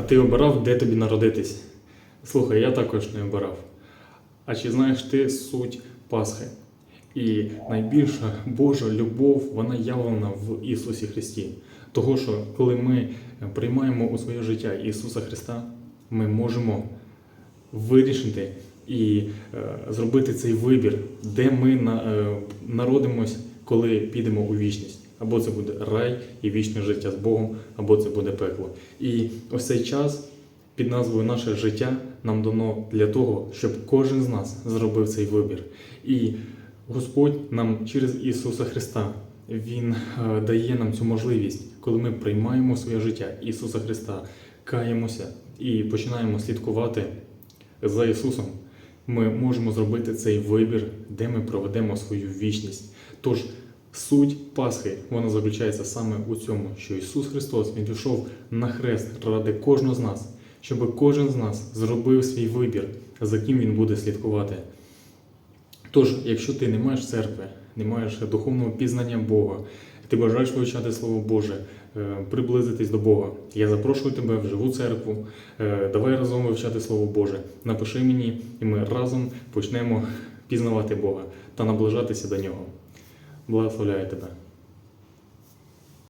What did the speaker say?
А ти обирав, де тобі народитись? Слухай, я також не обирав. А чи знаєш ти суть Пасхи? І найбільша Божа любов, вона явлена в Ісусі Христі. Того, що коли ми приймаємо у своє життя Ісуса Христа, ми можемо вирішити і е, зробити цей вибір, де ми е, народимось, коли підемо у вічність. Або це буде рай і вічне життя з Богом, або це буде пекло. І ось цей час під назвою Наше життя нам дано для того, щоб кожен з нас зробив цей вибір. І Господь нам через Ісуса Христа Він е, дає нам цю можливість, коли ми приймаємо своє життя Ісуса Христа, каємося і починаємо слідкувати за Ісусом. Ми можемо зробити цей вибір, де ми проведемо свою вічність. Тож суть Пасхи вона заключається саме у цьому, що Ісус Христос Він пішов на хрест ради кожного з нас, щоб кожен з нас зробив свій вибір, за ким він буде слідкувати. Тож, якщо ти не маєш церкви, не маєш духовного пізнання Бога, ти бажаєш вивчати Слово Боже, е, приблизитись до Бога, я запрошую тебе в живу церкву. Е, Давай разом вивчати Слово Боже. Напиши мені, і ми разом почнемо пізнавати Бога та наближатися до Нього. Благословляю тебе.